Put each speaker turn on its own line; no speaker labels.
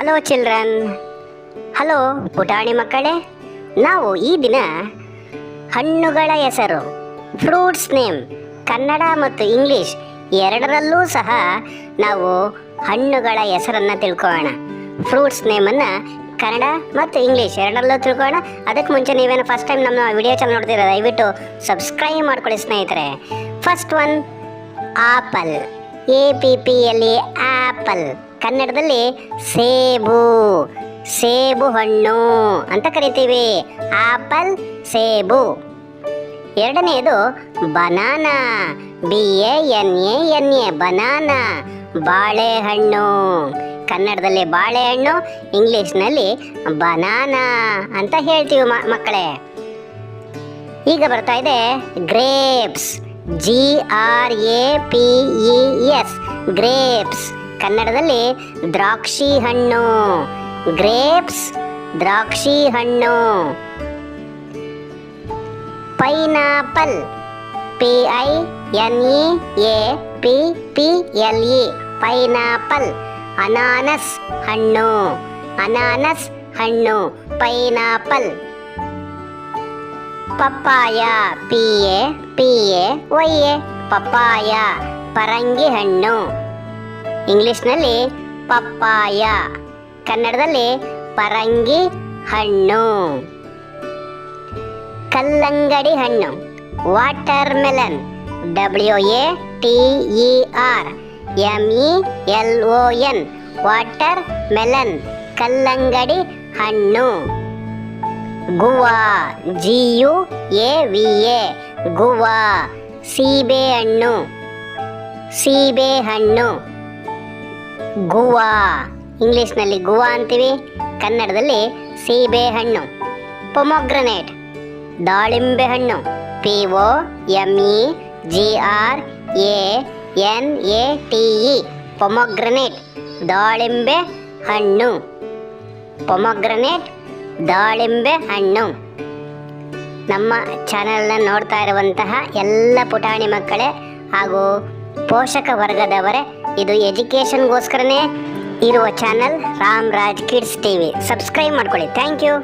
Hello children hello ಪುಟಾಣಿ ಮಕ್ಕಳೇ. ನಾವು ಈ ದಿನ ಹಣ್ಣುಗಳ ಹೆಸರು ಫ್ರೂಟ್ಸ್ ನೇಮ್ ಕನ್ನಡ ಮತ್ತು ಇಂಗ್ಲೀಷ್ ಎರಡರಲ್ಲೂ ಸಹ ನಾವು ಹಣ್ಣುಗಳ ಹೆಸರನ್ನು ತಿಳ್ಕೊಳ್ಳೋಣ. ಫ್ರೂಟ್ಸ್ ನೇಮನ್ನು ಕನ್ನಡ ಮತ್ತು ಇಂಗ್ಲೀಷ್ ಎರಡರಲ್ಲೂ ತಿಳ್ಕೊಳ್ಳೋಣ. ಅದಕ್ಕೆ ಮುಂಚೆ ನೀವೇನು ಫಸ್ಟ್ ಟೈಮ್ ನಮ್ಮ ವಿಡಿಯೋ ಚಾನಲ್ ನೋಡ್ತೀರ ದಯವಿಟ್ಟು ಸಬ್ಸ್ಕ್ರೈಬ್ ಮಾಡ್ಕೊಳ್ಳಿ ಸ್ನೇಹಿತರೆ. First one apple A P P L E apple ಕನ್ನಡದಲ್ಲಿ ಸೇಬು ಸೇಬು ಹಣ್ಣು ಅಂತ ಕರಿತೀವಿ. ಆಪಲ್, ಸೇಬು. ಎರಡನೆಯದು banana. B A N A N A banana. ಬಾಳೆಹಣ್ಣು. ಕನ್ನಡದಲ್ಲಿ ಬಾಳೆಹಣ್ಣು, ಇಂಗ್ಲೀಷ್ನಲ್ಲಿ ಬನಾನಾ ಅಂತ ಹೇಳ್ತೀವಿ ಮಕ್ಕಳೇ. ಈಗ ಬರ್ತಾ ಇದೆ grapes. G R A P E S grapes. ಕನ್ನಡದಲ್ಲಿ ದ್ರಾಕ್ಷಿ ಹಣ್ಣು, ಗ್ರೇಪ್ಸ್, ದ್ರಾಕ್ಷಿ ಹಣ್ಣು. Pineapple P I N E A P P L E pineapple, ಅನಾನಸ್ ಹಣ್ಣು ಅನಾನಸ್ ಹಣ್ಣು, pineapple. Papaya P A P A Y A papaya, ಪರಂಗಿ ಹಣ್ಣು. ಇಂಗ್ಲಿಷ್ನಲ್ಲಿ ಪಪ್ಪಾಯ, ಕನ್ನಡದಲ್ಲಿ ಪರಂಗಿ ಹಣ್ಣು. ಕಲ್ಲಂಗಡಿ ಹಣ್ಣು watermelon W A T E R M E L O N watermelon ಕಲ್ಲಂಗಡಿ ಹಣ್ಣು. Guava, G U A V A, guava, ಸೀಬೆ ಹಣ್ಣು ಸೀಬೆ ಹಣ್ಣು. ಗುವಾ. ಇಂಗ್ಲೀಷ್ನಲ್ಲಿ ಗುವಾ ಅಂತೀವಿ, ಕನ್ನಡದಲ್ಲಿ ಸೀಬೆ ಹಣ್ಣು, ಪೊಮೊಗ್ರನೇಟ್, ದಾಳಿಂಬೆ ಹಣ್ಣು, P O M E G R A N A T E, pomegranate, ದಾಳಿಂಬೆ ಹಣ್ಣು, ಪೊಮೊಗ್ರನೇಟ್, ದಾಳಿಂಬೆ ಹಣ್ಣು. ನಮ್ಮ ಚಾನಲ್ನ ನೋಡ್ತಾ ಇರುವಂತಹ ಎಲ್ಲ ಪುಟಾಣಿ ಮಕ್ಕಳೇ ಹಾಗೂ ಪೋಷಕ ವರ್ಗದವರೇ ಇದು ಎಜುಕೇಷನ್ಗೋಸ್ಕರನೇ ಇರುವ channel Ram Raj kids TV. Subscribe ಮಾಡ್ಕೊಳ್ಳಿ. Thank you